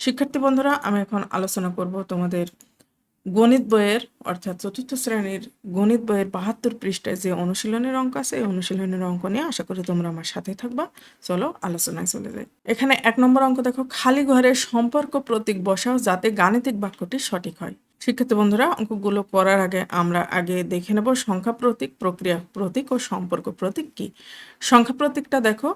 শিক্ষার্থী বন্ধুরা, আমি এখন আলোচনা করব তোমাদের গণিত বইয়ের, অর্থাৎ চতুর্থ শ্রেণির গণিত বইয়ের বাহাত্তর পৃষ্ঠায় যে অনুশীলনের অঙ্ক আছে, এই অনুশীলনের অঙ্ক নিয়ে আশা করি তোমরা আমার সাথে থাকবা। চলো, আলোচনায় চলে যাই। এখানে এক নম্বর অঙ্ক দেখো, খালি ঘরে সম্পর্ক প্রতীক বসাও যাতে গাণিতিক বাক্যটি সঠিক হয়। শিক্ষার্থী বন্ধুরা, অঙ্কগুলো করার আগে আমরা আগে দেখে নেব, সংখ্যা প্রতীক, প্রক্রিয়া প্রতীক ও সম্পর্ক প্রতীক কি? সংখ্যা প্রতীকটা দেখো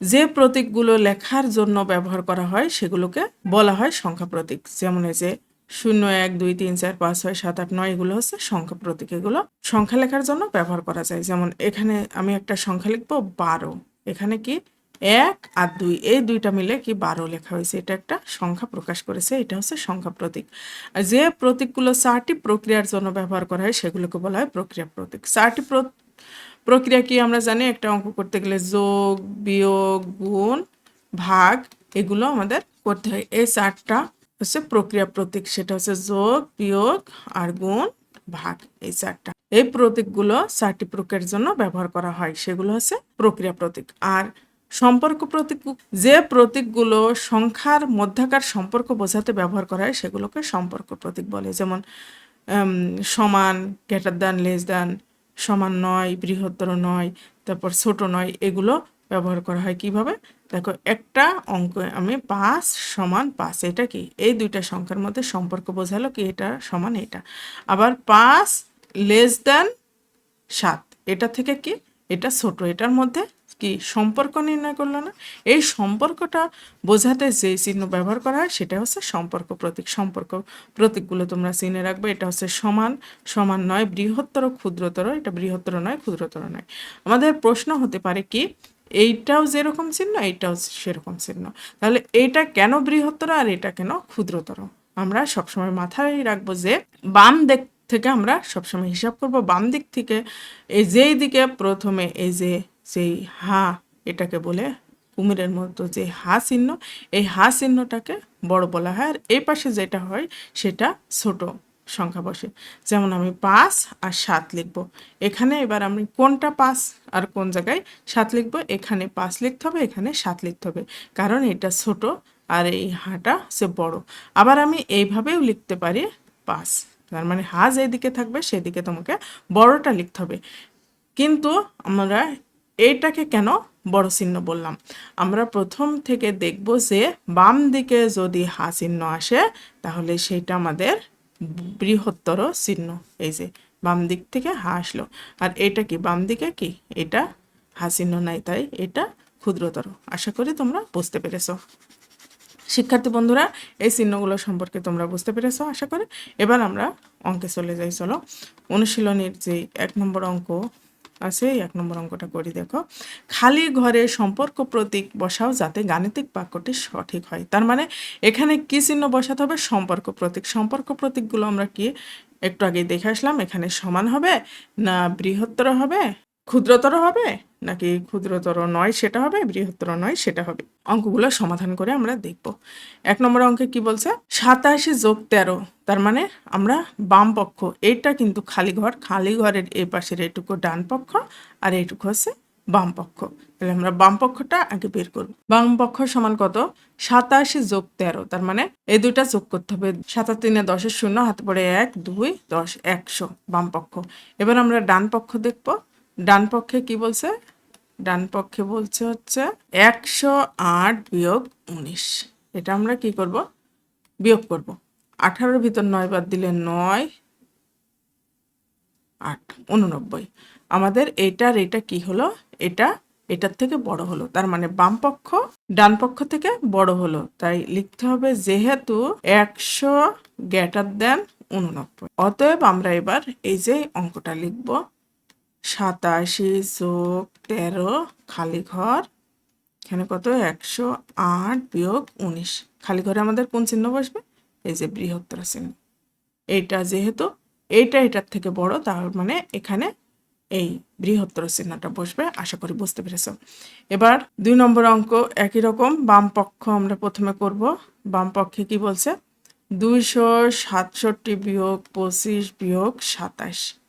যে প্রতীকগুলো লেখার জন্য ব্যবহার করা হয়, সেগুলোকে বলা হয় সংখ্যা প্রতীক। যেমন যে শূন্য এক, দুই, তিন, চার, পাঁচ, ছয়, সাত, আট, নয়, এগুলো হচ্ছে সংখ্যা প্রতীক। এগুলো সংখ্যা লেখার জন্য ব্যবহার করা যায়। যেমন এখানে আমি একটা সংখ্যা লিখব বারো। এখানে কি এক আর দুই, এই দুইটা মিলে কি বারো লেখা হয়েছে। এটা একটা সংখ্যা প্রকাশ করেছে, এটা হচ্ছে সংখ্যা প্রতীক। আর যে প্রতীকগুলো চারটি প্রক্রিয়ার জন্য ব্যবহার করা হয়, সেগুলোকে বলা হয় প্রক্রিয়া প্রতীক। চারটি প্রক্রিয়া কি আমরা জানি? একটা অঙ্ক করতে গেলে যোগ, বিয়োগ, গুণ, ভাগ, এগুলো আমাদের করতে হয়। এই চারটা হচ্ছে প্রক্রিয়া প্রতীক। সেটা হচ্ছে যোগ, বিয়োগ আর গুণ, ভাগ। এই চারটা। এই প্রতীকগুলো চারটি প্রক্রিয়ার জন্য ব্যবহার করা হয়। সেগুলো হচ্ছে প্রক্রিয়া প্রতীক। আর সম্পর্ক প্রতীক, যে প্রতীকগুলো সংখ্যার মধ্যাকার সম্পর্ক বোঝাতে ব্যবহার করা হয়, সেগুলোকে সম্পর্ক প্রতীক বলে। যেমন সমান গ্রেটার দ্যান লেস দ্যান সমান নয়, বৃহত্তর নয়, তারপর ছোট নয়, এগুলো ব্যবহার করা হয় কীভাবে? দেখো, একটা অঙ্ক আমি পাঁচ সমান পাঁচ, এটা কি? এই দুইটা সংখ্যার মধ্যে সম্পর্ক বোঝালো কি এটা সমান এটা। আবার পাঁচ লেস দেন সাত, এটা থেকে কি? এটা ছোট, এটার মধ্যে কি সম্পর্ক নির্ণয় করল না? এই সম্পর্কটা বোঝাতে যে চিহ্ন ব্যবহার করা হয়, সেটা হচ্ছে সম্পর্ক প্রতীক। সম্পর্ক প্রতীকগুলো তোমরা চিনে রাখবে, এটা হচ্ছে সমান সমান নয়, বৃহত্তর, ক্ষুদ্রতর, এটা বৃহত্তর নয়, ক্ষুদ্রতর নয়। আমাদের প্রশ্ন হতে পারে কি, এইটাও যেরকম চিহ্ন, এইটাও সেরকম চিহ্ন। তাহলে এইটা কেন বৃহত্তর আর এটা কেন ক্ষুদ্রতর? আমরা সবসময় মাথায় রাখব যে বাম দিক থেকে আমরা সবসময় হিসাব করব। বাম দিক থেকে এই যেই দিকে প্রথমে এই যে যেই হা এটাকে বলে কুমিরের মতো যে হা চিহ্ন, এই হা চিহ্নটাকে বড় বলা হয়। আর এই পাশে যেটা হয় সেটা ছোট সংখ্যা বসে। যেমন আমি পাঁচ আর সাত লিখব। এখানে এবার আমি কোনটা পাঁচ আর কোন জায়গায় সাত লিখব? এখানে পাঁচ লিখতে হবে, এখানে সাত লিখতে হবে। কারণ এটা ছোট আর এই হাটা সে বড়। আবার আমি এইভাবেও লিখতে পারি পাঁচ। তার মানে হা যেদিকে থাকবে সেদিকে তোমাকে বড়টা লিখতে হবে। কিন্তু আমরা এইটাকে কেন বড় চিহ্ন বললাম? আমরা প্রথম থেকে দেখব যে বাম দিকে যদি হা চিহ্ন আসে, তাহলে সেটা আমাদের বৃহত্তর চিহ্ন। এই যে বাম দিক থেকে হা আসলো। আর এটা কি বাম দিকে কি? এটা হা চিহ্ন নাই, তাই এটা ক্ষুদ্রতর। আশা করি তোমরা বুঝতে পেরেছ। শিক্ষার্থী বন্ধুরা, এই চিহ্নগুলো সম্পর্কে তোমরা বুঝতে পেরেছ, আশা করি। এবার আমরা অঙ্কে চলে যাই, চলো। অনুশীলনের যে এক নম্বর অঙ্ক আছে, এক নম্বর অঙ্কটা করি দেখো। খালি ঘরে সম্পর্ক প্রতীক বসাও যাতে গাণিতিক বাক্যটি সঠিক হয়। তার মানে এখানে কি চিহ্ন বসাতে হবে? সম্পর্ক প্রতীক। সম্পর্ক প্রতীকগুলো আমরা কি একটু আগে দেখে আসলাম। এখানে সমান হবে না বৃহত্তর হবে? ক্ষুদ্রতর হবে নাকি ক্ষুদ্রতর নয় সেটা হবে, বৃহত্তর নয় সেটা হবে? অঙ্কগুলো সমাধান করে আমরা দেখব। এক নম্বর অঙ্কে কি বলছে? সাতাশি যোগ তেরো, তার মানে আমরা বাম পক্ষ এটা কিন্তু খালি ঘর, খালি ঘরের এই পাশের এইটুকু ডান পক্ষ আর এটুকু হচ্ছে বাম পক্ষ। তাহলে আমরা বাম পক্ষটা আগে বের করব। বাম পক্ষ সমান কত? সাতাশি যোগ তেরো, তার মানে এই দুইটা যোগ করতে হবে। সাতাশ তিনে দশের শূন্য, হাতে পড়ে এক, দুই, দশ, একশো বাম পক্ষ। এবার আমরা ডান পক্ষ দেখব। ডান পক্ষে কি বলছে? ডান পক্ষে বলছে হচ্ছে একশো আট বিয়োগ উনিশ। এটা আমরা কি করব? বিয়োগ করব। আঠারোর ভিতর নয় বাদ দিলে নয়, আট, উননব্বই। আমাদের এটার এটা কি হলো? এটা, এটার থেকে বড় হলো। তার মানে বাম পক্ষ ডান পক্ষ থেকে বড় হলো। তাই লিখতে হবে যেহেতু একশো গ্যাটার দেন উননব্বই। অতএব আমরা এবার এই যে অঙ্কটা লিখব। সাতাশি যোগ তেরো, খালি ঘর, এখানে কত? একশো আট বিয়োগ উনিশ। খালি ঘরে আমাদের কোন চিহ্ন বসবে? এই যে বৃহত্তর চিহ্ন। এইটা যেহেতু এইটা এটার থেকে বড়, তার মানে এখানে এই বৃহত্তর চিহ্নটা বসবে, আশা করি বুঝতে পেরেছ। এবার দুই নম্বর অঙ্ক একই রকম, বাম পক্ষ আমরা প্রথমে করব। বাম পক্ষে কি বলছে? দুইশো সাতষট্টি বিয়োগ পঁচিশ বিয়োগ সাতাশ।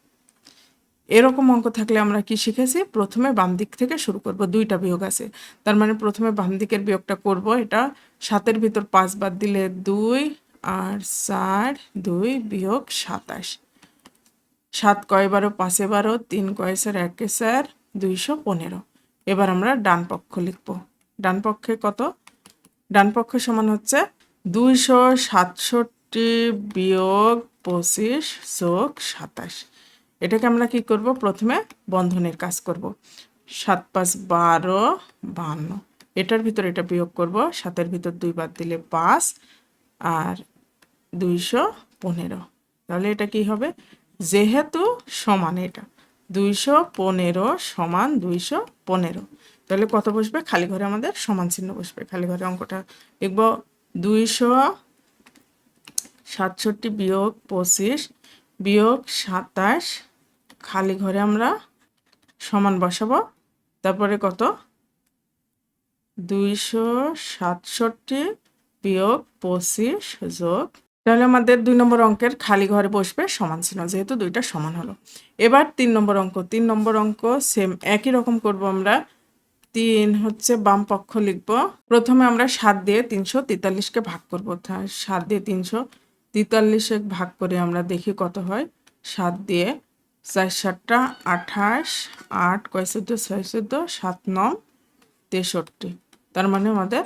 এরকম অঙ্ক থাকলে আমরা কি শিখেছি? প্রথমে বাম দিক থেকে শুরু করব, দুইটা বিয়োগ আছে। তার মানে প্রথমে বাম দিকের বিয়োগটা করব, এটা সাতের ভিতর পাঁচ বাদ দিলে দুই আর চার, দুই বিয়োগ সাতাশ। সাত কয় বারো? পাঁচে বারো। তিন কয় স্যার একে স্যার দুইশো পনেরো। এবার আমরা ডান পক্ষ লিখব। ডান পক্ষে কত? ডান পক্ষ সমান হচ্ছে দুইশো সাতষট্টি বিয়োগ পঁচিশ যোগ সাতাশ। এটাকে আমরা কি করব? প্রথমে বন্ধনের কাজ করব। সাত পাঁচ বারো বান্ন। এটার ভিতর এটা বিয়োগ করব। সাতের ভিতর দুই বাদ দিলে পাঁচ আর দুইশো পনেরো। তাহলে এটা কি হবে? যেহেতু সমান এটা। দুইশো পনেরো সমান দুইশো পনেরো। তাহলে কত বসবে? খালি ঘরে আমাদের সমান চিহ্ন বসবে। খালি ঘরে অঙ্কটা লিখব। দুইশো সাতষট্টি বিয়োগ পঁচিশ বিয়োগ সাতাশ খালি ঘরে আমরা সমান বসাবো। তারপরে কত? দুইশো সাতষট্টি বিয়োগ পঁচিশ যোগ। তাহলে আমাদের দুই নম্বর অঙ্কের খালি ঘরে বসবে সমান চিহ্ন, যেহেতু দুইটা সমান হলো। এবার তিন নম্বর অঙ্ক, তিন নম্বর অঙ্ক সেম একই রকম করব আমরা। তিন হচ্ছে বাম পক্ষ লিখব। প্রথমে আমরা সাত দিয়ে তিনশো তেতাল্লিশকে ভাগ করব। সাত দিয়ে তিনশো তেতাল্লিশে ভাগ করে আমরা দেখি কত হয়। সাত দিয়ে চার সাতটা আঠাশ আট কয় চোদ্দ ছয় চোদ্দ সাত নয় তেষট্টি। তার মানে আমাদের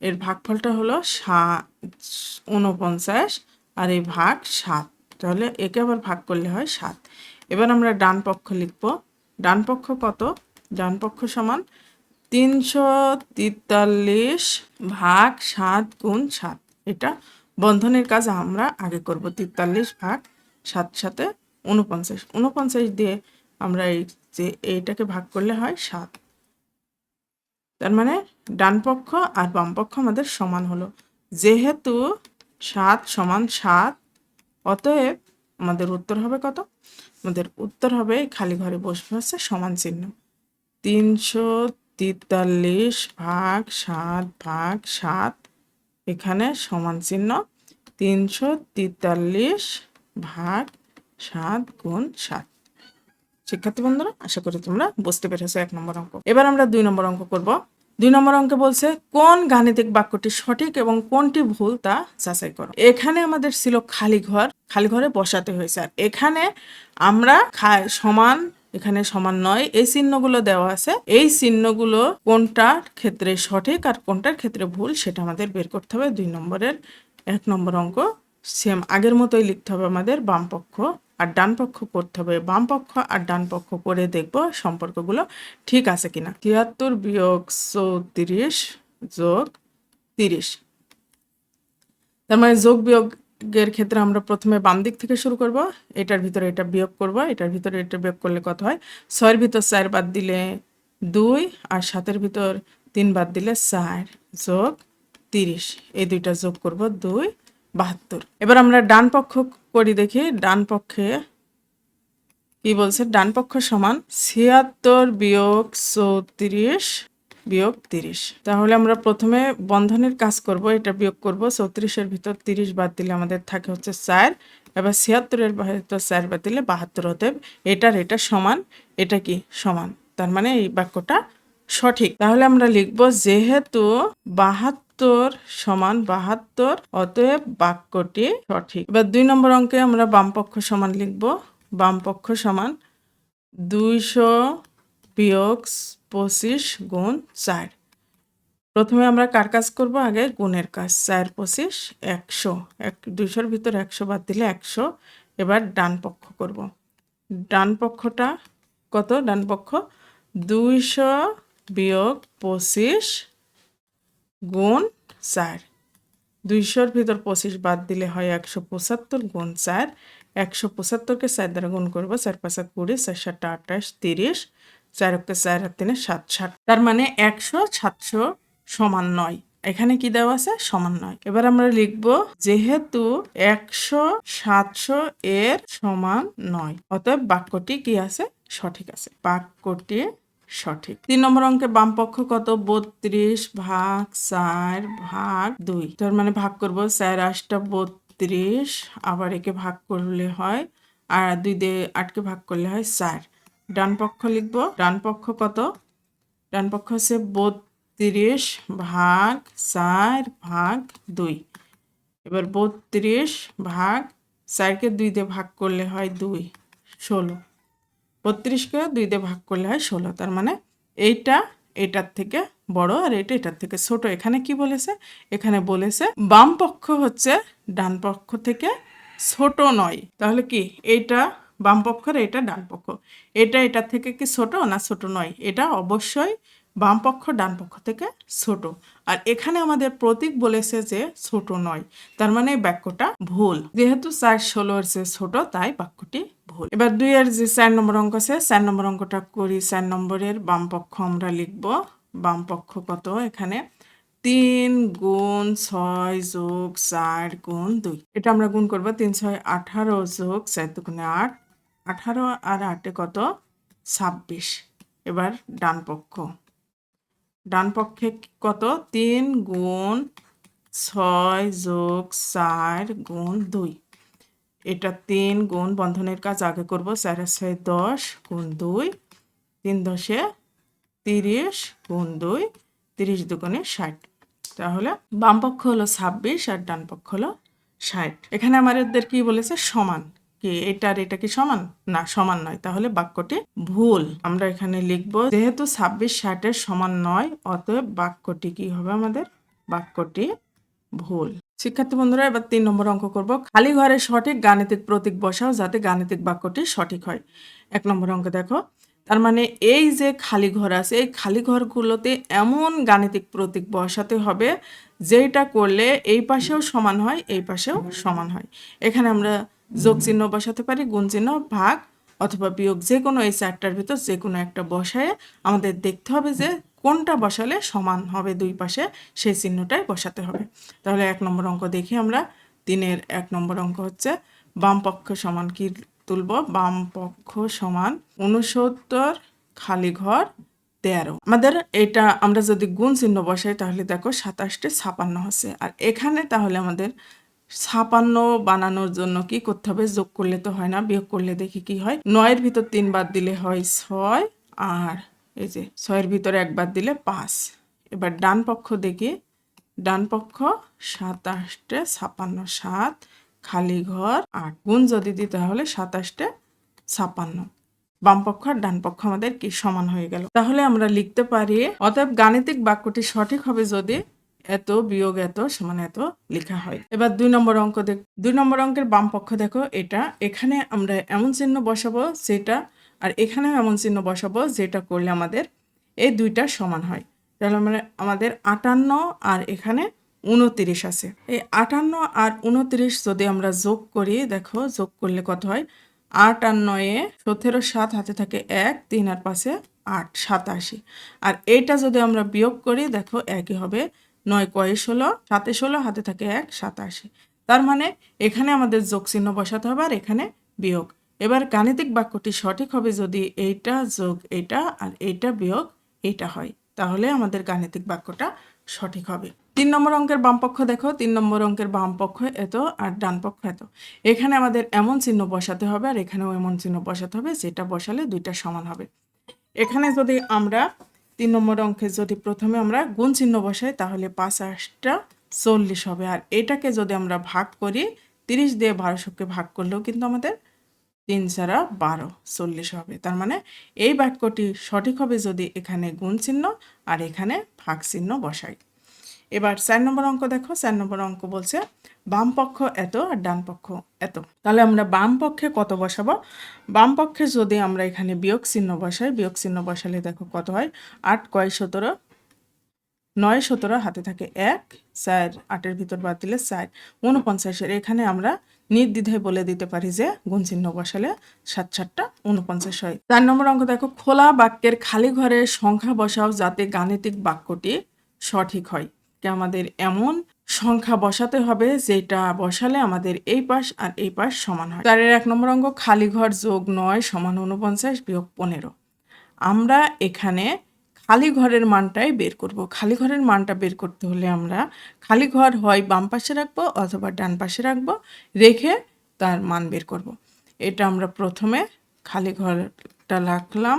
এর ভাগফলটা হলো সাত উনপঞ্চাশ আর এই ভাগ সাত। তাহলে একে আবার ভাগ করলে হয় সাত। এবার আমরা ডান পক্ষ লিখব। ডান পক্ষ কত? ডান পক্ষ সমান তিনশো তেতাল্লিশ ভাগ সাত গুণ সাত। এটা বন্ধনের কাজ আমরা আগে করব। তেতাল্লিশ ভাগ সাত সাথে উনপঞ্চাশ উনপঞ্চাশ দিয়ে আমরা এই যে এইটাকে ভাগ করলে হয় সাত। তার মানে ডান পক্ষ আর বাম পক্ষ আমাদের সমান হলো। যেহেতু সাত সমান সাত, অতএব আমাদের উত্তর হবে কত? আমাদের উত্তর হবে খালি ঘরে বসবে হচ্ছে সমান চিহ্ন। তিনশো তেতাল্লিশ ভাগ সাত ভাগ সাত, এখানে সমান চিহ্ন। তিনশো তেতাল্লিশ ভাগ সাত গুণ সাত। শিক্ষার্থী বন্ধুরা, আশা করি তোমরা বুঝতে পেরেছ এক নম্বর অঙ্ক। এবার আমরা দুই নম্বর অঙ্ক করব। দুই নম্বর অঙ্কে বলছে, কোন গাণিতিক বাক্যটি সঠিক এবং কোনটি ভুল তা যাচাই করো। এখানে আমাদের ছিল খালি ঘর, খালি ঘরে বসাতে হয়েছে। আর এখানে আমরা খায় সমান, এখানে সমান নয়, এই চিহ্নগুলো দেওয়া আছে। এই চিহ্নগুলো কোনটার ক্ষেত্রে সঠিক আর কোনটার ক্ষেত্রে ভুল সেটা আমাদের বের করতে হবে। দুই নম্বরের এক নম্বর অঙ্ক সেম আগের মতোই লিখতে হবে আমাদের বাম পক্ষ আর ডান পক্ষ করতে হবে, বাম পক্ষ আর ডান পক্ষ করে দেখব সম্পর্কগুলো ঠিক আছে কিনা। তিয়াত্তর বিয়োগ চৌত্রিশ যোগ তিরিশ। তার মানে যোগ বিয়োগের ক্ষেত্রে আমরা প্রথমে বাম দিক থেকে শুরু করব, এটার ভিতরে এটা বিয়োগ করব, এটার ভিতরে এটা বিয়োগ করলে কত হয়? ছয়ের ভিতর চার বাদ দিলে দুই আর সাতের ভিতর তিন বাদ দিলে চার যোগ তিরিশ। এই দুইটা যোগ করব দুই বাহাত্তর। এবার আমরা ডান পক্ষ করি দেখি, ডান পক্ষে কি বলছে? ডান পক্ষ সমান ছিয়াত্তর বিয়োগ চৌত্রিশ, বিয়োগ তিরিশ। তাহলে আমরা প্রথমে বন্ধনের কাজ করব, এটা বিয়োগ করব। চৌত্রিশের ভিতর তিরিশ বাদ দিলে আমাদের থাকে হচ্ছে চার, এবার ছিয়াত্তরের ভিতর চার বাদ দিলে বাহাত্তর হতে এটার এটা সমান, এটা কি সমান? তার মানে এই বাক্যটা সঠিক। তাহলে আমরা লিখব, যেহেতু বাহাত্তর বাহাত্তর সমান বাহাত্তর, অতএব বাক্যটি সঠিক। এবার দুই নম্বর অঙ্কে আমরা বামপক্ষ সমান লিখব। বামপক্ষ সমান দুইশো বিয়োগ পঁচিশ গুণ চার। প্রথমে আমরা কার কাজ করব? আগে গুণের কাজ। চার, পঁচিশ, একশো। এক, দুইশোর ভিতর একশো বাদ দিলে একশো। এবার ডান পক্ষ করব। ডান পক্ষটা কত? ডান পক্ষ। দুইশো বিয়োগ পঁচিশ গুণ চার। দুইশোর ভিতর পঁচিশ বাদ দিলে হয় একশো পঁচাত্তর গুণ চার। একশো পঁচাত্তরকে চার দ্বারা গুণ করব, চার পাঁচা কুড়ি, চার সাতটা আঠাশ, তিরিশ। চার একটা চার আর তিনে সাত ষাট তার মানে একশো সাতশো সমান নয়। এখানে কি দেওয়া আছে? সমান নয়। এবার আমরা লিখব, যেহেতু একশো সাতশো এর সমান নয়, অতএব বাক্যটি কি আছে? সঠিক আছে। বাক্যটি সঠিক। তিন নম্বর অঙ্কে বাম পক্ষ কত? বত্রিশ ভাগ চার ভাগ দুই। তার মানে ভাগ করব, চার আটটা বত্রিশ, আবার একে ভাগ করলে হয়, আর দুই দিয়ে আটকে ভাগ করলে হয় চার। ডান পক্ষ লিখব, ডান পক্ষ কত? ডান পক্ষ হচ্ছে বত্রিশ ভাগ চার ভাগ দুই। এবার বত্রিশ ভাগ চারকে দুই দিয়ে ভাগ করলে হয় দুই। ষোলো। বত্রিশকে দুই দিয়ে ভাগ করলে হয় ষোলো। তার মানে এইটা, এটার থেকে বড় আর এটা এটার থেকে ছোট। এখানে কি বলেছে? এখানে বলেছে, বাম পক্ষ হচ্ছে ডান পক্ষ থেকে ছোট নয়। তাহলে কি? এইটা বাম পক্ষ এটা ডান পক্ষ। এটা এটার থেকে কি ছোট না ছোট নয়? এটা অবশ্যই বাম পক্ষ, ডান পক্ষ থেকে ছোট। আর এখানে আমাদের প্রতীক বলেছে যে ছোট নয়, তার মানে বাক্যটা ভুল। যেহেতু চার ষোলোর যে ছোট, তাই বাক্যটি ভুল। এবার দুই এর যে চার নম্বর অঙ্ক আছে, চার নম্বর অঙ্কটা করি, চার নম্বরের বাম পক্ষ আমরা লিখব। বাম পক্ষ কত? এখানে তিন গুণ ছয় যোগ চার গুণ দুই। এটা আমরা গুণ করব, তিন ছয় আঠারো যোগ চার দুগুণে আট। আঠারো আর আটে কত? ছাব্বিশ। এবার ডান পক্ষ। ডান পক্ষে কত তিন গুণ ছয় যোগ চার গুণ দুই। এটা তিন গুণ বন্ধনের কাজ আগে করব, চার ছয় দশ গুণ দুই, তিন দশে তিরিশ গুণ দুই, তিরিশ দুগুণে ষাট। তাহলে বাম পক্ষ হলো ছাব্বিশ আর ডান পক্ষ হলো ষাট। এখানে আমাদের কি বলেছে? সমান। কি এটা আর এটা কি সমান? না, সমান নয়। তাহলে বাক্যটি ভুল। আমরা এখানে লিখব, যেহেতু ছাব্বিশ ষাটের সমান নয়, অতএব বাক্যটি কি হবে আমাদের? বাক্যটি ভুল। শিক্ষার্থী বন্ধুরা, এবার তিন নম্বর অঙ্ক করব। খালি ঘরে সঠিক গাণিতিক প্রতীক বসাও যাতে গাণিতিক বাক্যটি সঠিক হয়। এক নম্বর অঙ্ক দেখো। তার মানে এই যে খালি ঘর আছে, এই খালি ঘরগুলোতে এমন গাণিতিক প্রতীক বসাতে হবে যেটা করলে এই পাশেও সমান হয়, এই পাশেও সমান হয়। এখানে আমরা যোগ চিহ্ন বসাতে পারি, গুণ চিহ্ন, ভাগ, অথবা বিয়োগ যে কোনো এই চারটার ভিতর যে কোনো একটা বসায় আমাদের দেখতে হবে যে কোনটা বসালে সমান হবে দুই পাশে, সেই চিহ্নটাই বসাতে হবে। তাহলে এক নম্বর অঙ্ক দেখি আমরা, তিনের এক নম্বর অঙ্ক হচ্ছে, বাম পক্ষ সমান কি তুলব? বাম পক্ষ সমান উনসত্তর খালি ঘর তেরো। আমাদের এটা আমরা যদি গুণ চিহ্ন বসাই তাহলে দেখো সাতাশটি ছাপান্ন হচ্ছে। আর এখানে তাহলে আমাদের ছাপান্ন বানানোর জন্য কি করতে হবে? যোগ করলে তো হয় না, বিয়োগ করলে দেখি কি হয়। নয়ের ভিতর তিন বাদ দিলে হয় ছয়, আর এই যে ছয়ের ভিতরে একবার দিলে পাঁচ। এবার ডান পক্ষ দেখি, ডান পক্ষ সাতাশটে, ছাপান্ন সাত, খালি ঘর আট। গুণ যদি দিই তাহলে সাতাশটে, ছাপান্ন। বাম পক্ষ আর ডান পক্ষ আমাদের কি সমান হয়ে গেল? তাহলে আমরা লিখতে পারি, অতএব গাণিতিক বাক্যটি সঠিক হবে যদি এত বিয়োগ এত, সমান এত লেখা হয়। এবার দুই নম্বর অঙ্ক দেখ, দুই নম্বর অঙ্কের বাম পক্ষ দেখো, এটা এখানে আমরা এমন চিহ্ন বসাবো যেটা, আর এখানেও এমন চিহ্ন বসাবো যেটা করলে আমাদের এই দুইটা সমান হয়। তাহলে আমরা, আমাদের আটান্ন আর এখানে উনতিরিশ আছে। এই আটান্ন আর উনতিরিশ যদি আমরা যোগ করি, দেখো যোগ করলে কত হয়? আট আর নয়ে সতেরো সাত হাতে থাকে এক, তিন আর পাশে আট, সাতাশি। আর এইটা যদি আমরা বিয়োগ করি, দেখো একই হবে নয় কয়ে ষোলো, সাতে ষোলো, হাতে থাকে এক সাতাশি তার মানে এখানে আমাদের যোগ চিহ্ন বসাতে হবে আর এখানে বিয়োগ। এবার গাণিতিক বাক্যটি সঠিক হবে যদি এইটা যোগ এইটা আর এইটা বিয়োগ এইটা হয়, তাহলে আমাদের গাণিতিক বাক্যটা সঠিক হবে। তিন নম্বর অঙ্কের বাম পক্ষ দেখো, তিন নম্বর অঙ্কের বাম পক্ষ এত আর ডান পক্ষ এত। এখানে আমাদের এমন চিহ্ন বসাতে হবে আর এখানেও এমন চিহ্ন বসাতে হবে, যেটা বসালে দুইটা সমান হবে। এখানে যদি আমরা তিন নম্বর অঙ্কে যদি প্রথমে আমরা গুণ চিহ্ন বসাই, তাহলে পাঁচ আটটা চল্লিশ হবে। আর এটাকে যদি আমরা ভাগ করি, তিরিশ দিয়ে বারোশোকে ভাগ করলেও কিন্তু আমাদের তিন ছাড়া বারো চল্লিশ হবে। তার মানে এই বাক্যটি সঠিক হবে যদি এখানে গুণ চিহ্ন আর এখানে ভাগ চিহ্ন বসাই। এবার চার নম্বর অঙ্ক দেখো, চার নম্বর অঙ্ক বলছে, বাম পক্ষ এত আর ডান পক্ষ এত। তাহলে আমরা বাম পক্ষে কত বসাবো? বাম পক্ষে যদি আমরা এখানে বিয়োগ চিহ্ন বসাই, বিয়োগ চিহ্ন বসালে দেখো কত হয়? আট, কয়, সতেরো, নয়, সতেরো হাতে থাকে এক, চার, আটের ভিতর বাদ দিলে চার। উনপঞ্চাশের এখানে আমরা নির্দ্বিধায় বলে দিতে পারি যে গুণ চিহ্ন বসালে সাত সাতটা উনপঞ্চাশ হয়। চার নম্বর অঙ্ক দেখো, খোলা বাক্যের খালি ঘরে সংখ্যা বসাও যাতে গাণিতিক বাক্যটি সঠিক হয়। আমাদের এমন সংখ্যা বসাতে হবে যেটা বসালে আমাদের এই পাশ আর এই পাশ সমান হয়। চারের এক নম্বর অঙ্গ খালি ঘর যোগ নয় সমান উনপঞ্চাশ বিয়োগ পনেরো। আমরা এখানে খালি ঘরের মানটাই বের করব। খালি ঘরের মানটা বের করতে হলে আমরা খালি ঘর হয় বাম পাশে রাখব অথবা ডান পাশে রাখব, রেখে তার মান বের করব। এটা আমরা প্রথমে খালি ঘরটা রাখলাম,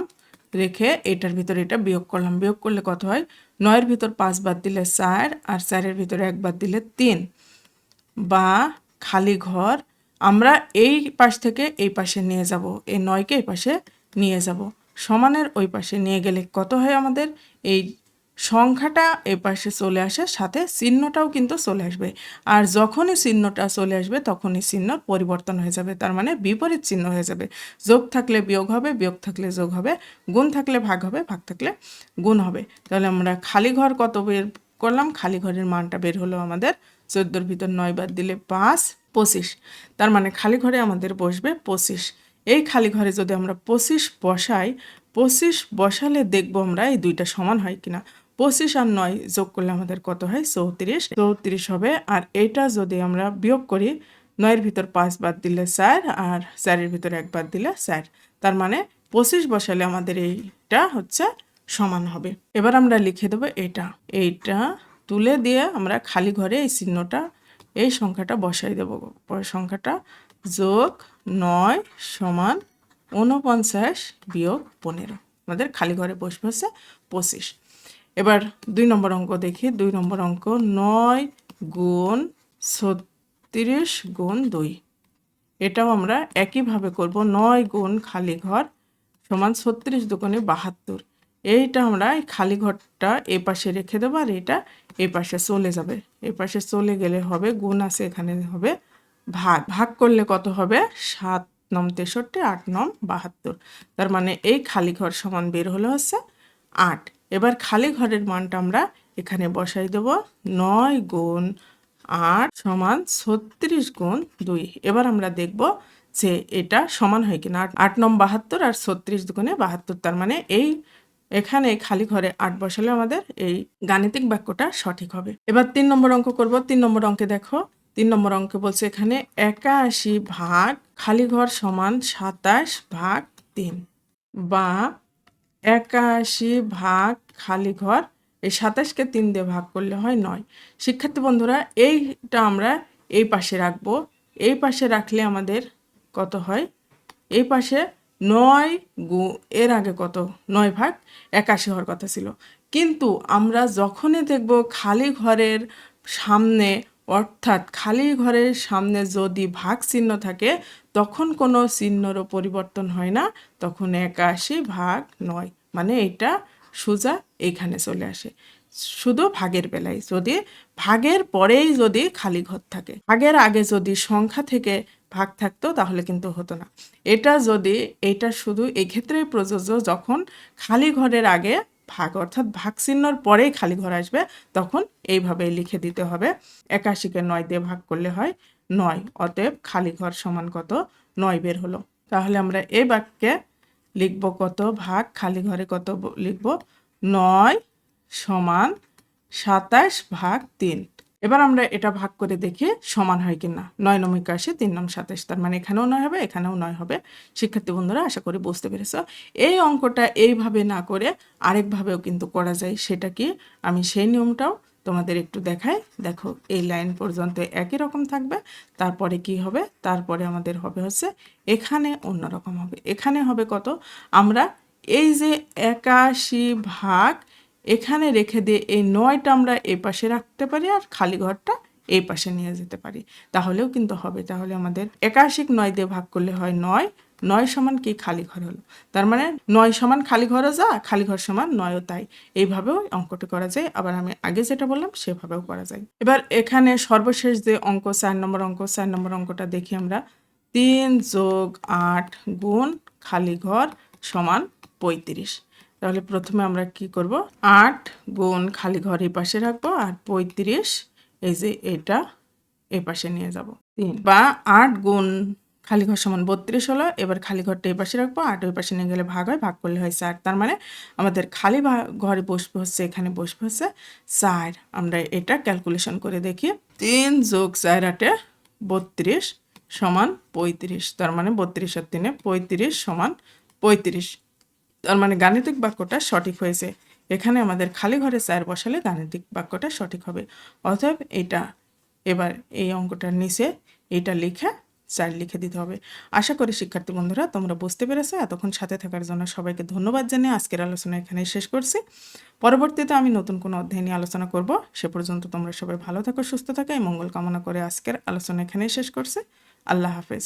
রেখে এটার ভিতরে এটা বিয়োগ করলাম। বিয়োগ করলে কত হয়? নয়ের ভিতর পাঁচ বাদ দিলে চার আর চারের ভিতরে এক বাদ দিলে তিন। বা খালি ঘর, আমরা এই পাশ থেকে এই পাশে নিয়ে যাব, এই নয়কে এই পাশে নিয়ে যাব। সমানের ওই পাশে নিয়ে গেলে কত হয় আমাদের? এই সংখ্যাটা এপাশে চলে আসে সাথে চিহ্নটাও কিন্তু চলে আসবে। আর যখনই চিহ্নটা চলে আসবে, তখনই চিহ্ন পরিবর্তন হয়ে যাবে। তার মানে বিপরীত চিহ্ন হয়ে যাবে। যোগ থাকলে বিয়োগ হবে, বিয়োগ থাকলে যোগ হবে। গুণ থাকলে ভাগ হবে, ভাগ থাকলে গুণ হবে। তাহলে আমরা খালি ঘর কত বের করলাম? খালি ঘরের মানটা বের হলো আমাদের চোদ্দোর ভিতর নয় বাদ দিলে পাঁচ, পঁচিশ। তার মানে খালি ঘরে আমাদের বসবে পঁচিশ। এই খালি ঘরে যদি আমরা পঁচিশ বসাই, পঁচিশ বসালে দেখব আমরা এই দুইটা সমান হয় কিনা। পঁচিশ আর নয় যোগ করলে আমাদের কত হয়? চৌত্রিশ। চৌত্রিশ হবে। আর এটা যদি আমরা বিয়োগ করি, নয়ের ভিতর পাঁচ বাদ দিলে চার আর চারের ভিতর এক বাদ দিলে চার। তার মানে পঁচিশ বসালে আমাদের এইটা হচ্ছে সমান হবে। এবার আমরা লিখে দেবো এটা। এইটা তুলে দিয়ে আমরা খালি ঘরে এই চিহ্নটা, এই সংখ্যাটা বসাই দেবো। সংখ্যাটা যোগ নয় সমান ঊনপঞ্চাশ বিয়োগ পনেরো। আমাদের খালি ঘরে বসবে হচ্ছে পঁচিশ। এবার দুই নম্বর অঙ্ক দেখি। দুই নম্বর অঙ্ক নয় গুণ ছত্রিশ গুণ দুই। এটাও আমরা একইভাবে করব। নয় গুণ খালি ঘর সমান ছত্রিশ দোকানে বাহাত্তর। এইটা আমরা খালি ঘরটা এ পাশে রেখে দেবো আর এটা এ পাশে চলে যাবে। এ পাশে চলে গেলে হবে গুণ আছে, এখানে হবে ভাগ। ভাগ করলে কত হবে? সাত নম তেষট্টি, আট নম বাহাত্তর। তার মানে এই খালি ঘর সমান বের হলো হচ্ছে আট। এবার খালি ঘরের মানটা আমরা এখানে বসাই দেব। নয় গুণ আট সমান ছত্রিশ গুণ দুই। এবার আমরা দেখব যে এটা সমান হয় কিনা। আট আট নম বাহাত্তর আর ছত্রিশ দুগুণে বাহাত্তর, তার মানে এই এখানে খালি ঘরে আট বসালে আমাদের এই গাণিতিক বাক্যটা সঠিক হবে। এবার তিন নম্বর অঙ্ক করব। তিন নম্বর অঙ্কে দেখো, তিন নম্বর অঙ্কে বলছে এখানে একাশি ভাগ খালি ঘর সমান সাতাশ ভাগ তিন বা একাশি ভাগ খালি ঘর, এই সাতাশকে তিন দিয়ে ভাগ করলে হয় নয়। শিক্ষার্থী বন্ধুরা, এইটা আমরা এই পাশে রাখব। এই পাশে রাখলে আমাদের কত হয়? এই পাশে নয় গু, এর আগে কত? নয় ভাগ একাশি হওয়ার কথা ছিল। কিন্তু আমরা যখনই দেখব খালি ঘরের সামনে অর্থাৎ খালি ঘরের সামনে যদি ভাগ চিহ্ন থাকে, তখন কোনো চিহ্নরও পরিবর্তন হয় না, তখন একাশি ভাগ নয়। মানে এটা সোজা এইখানে চলে আসে। শুধু ভাগের বেলায় যদি ভাগের পরেই যদি খালি ঘর থাকে। ভাগের আগে যদি সংখ্যা থেকে ভাগ থাকতো, তাহলে কিন্তু হতো না। এটা যদি, এটা শুধু এক্ষেত্রেই প্রযোজ্য যখন খালি ঘরের আগে ভাগ, অর্থাৎ ভাগ চিহ্নর পরেই খালি ঘর আসবে, তখন এইভাবে লিখে দিতে হবে। একাশিকে নয় দিয়ে ভাগ করলে হয় নয়, অতএব খালি ঘর সমান কত? নয় বের হলো। তাহলে আমরা এই বাক্যে লিখব কত ভাগ, খালি ঘরে কত লিখব? নয় সমান সাতাশ ভাগ তিন। এবার আমরা এটা ভাগ করে দেখি সমান হয় কিনা। নয় নম একাশি তিন নম সাতাশ, তার মানে এখানেও নয় হবে, এখানেও নয় হবে। শিক্ষার্থী বন্ধুরা, আশা করি বুঝতে পেরেছ। এই অঙ্কটা এইভাবে না করে আরেকভাবেও কিন্তু করা যায়, সেটা কি? আমি সেই নিয়মটাও তোমাদের একটু দেখাই। দেখো, এই লাইন পর্যন্ত একই রকম থাকবে, তারপরে কি হবে? তারপরে আমাদের হবে হচ্ছে এখানে অন্যরকম হবে। এখানে হবে কত? আমরা এই যে একাশি ভাগ এখানে রেখে দিয়ে এই নয়টা আমরা এই পাশে রাখতে পারি আর খালি ঘরটা এই পাশে নিয়ে যেতে পারি। তাহলেও কিন্তু হবে। তাহলে আমাদের একাশিক নয় দিয়ে ভাগ করলে হয় নয়। নয় সমান কি? খালি ঘর হলো। তার মানে নয় সমান খালি ঘরও যা, খালি ঘর সমান নয়ও তাই। এইভাবেও অঙ্কটি করা যায়। আবার আমি আগে যেটা বললাম, সেভাবেও করা যায়। এবার এখানে সর্বশেষ যে অঙ্ক, চার নম্বর অঙ্ক, চার নম্বর অঙ্কটা দেখি আমরা। তিন যোগ আট গুণ খালি ঘর সমান পঁয়ত্রিশ। তাহলে প্রথমে আমরা কি করব? আট গুণ খালি ঘর এই পাশে রাখব আর পঁয়ত্রিশ এই যে এটা এই পাশে নিয়ে যাব। তিন বা আট গুণ খালি ঘর সমান বত্রিশ হলো, এবার খালি ঘরটা এই পাশে রাখব, আট ওই পাশে নিয়ে গেলে ভাগ হয়, ভাগ করলে হয় চার। তার মানে আমাদের খালি ঘরে বসবে হচ্ছে, এখানে বসবে হচ্ছে চার। আমরা এটা ক্যালকুলেশন করে দেখি। তিন যোগ চার আটে বত্রিশ সমান পঁয়ত্রিশ, তার মানে বত্রিশ আর তিনে পঁয়ত্রিশ সমান পঁয়ত্রিশ। তার মানে গাণিতিক বাক্যটা সঠিক হয়েছে। এখানে আমাদের খালি ঘরে চার বসালে গাণিতিক বাক্যটা সঠিক হবে। অতএব এটা, এবার এই অঙ্কটার নিচে এটা লিখে চার লিখে দিতে হবে। আশা করি শিক্ষার্থী বন্ধুরা তোমরা বুঝতে পেরেছ। এতক্ষণ সাথে থাকার জন্য সবাইকে ধন্যবাদ জানিয়ে আজকের আলোচনা এখানেই শেষ করছি। পরবর্তীতে আমি নতুন কোনো অধ্যায় নিয়ে আলোচনা করব। সে পর্যন্ত তোমরা সবাই ভালো থাকো, সুস্থ থাকো। এই মঙ্গল কামনা করে আজকের আলোচনা এখানেই শেষ করছি। আল্লাহ হাফেজ।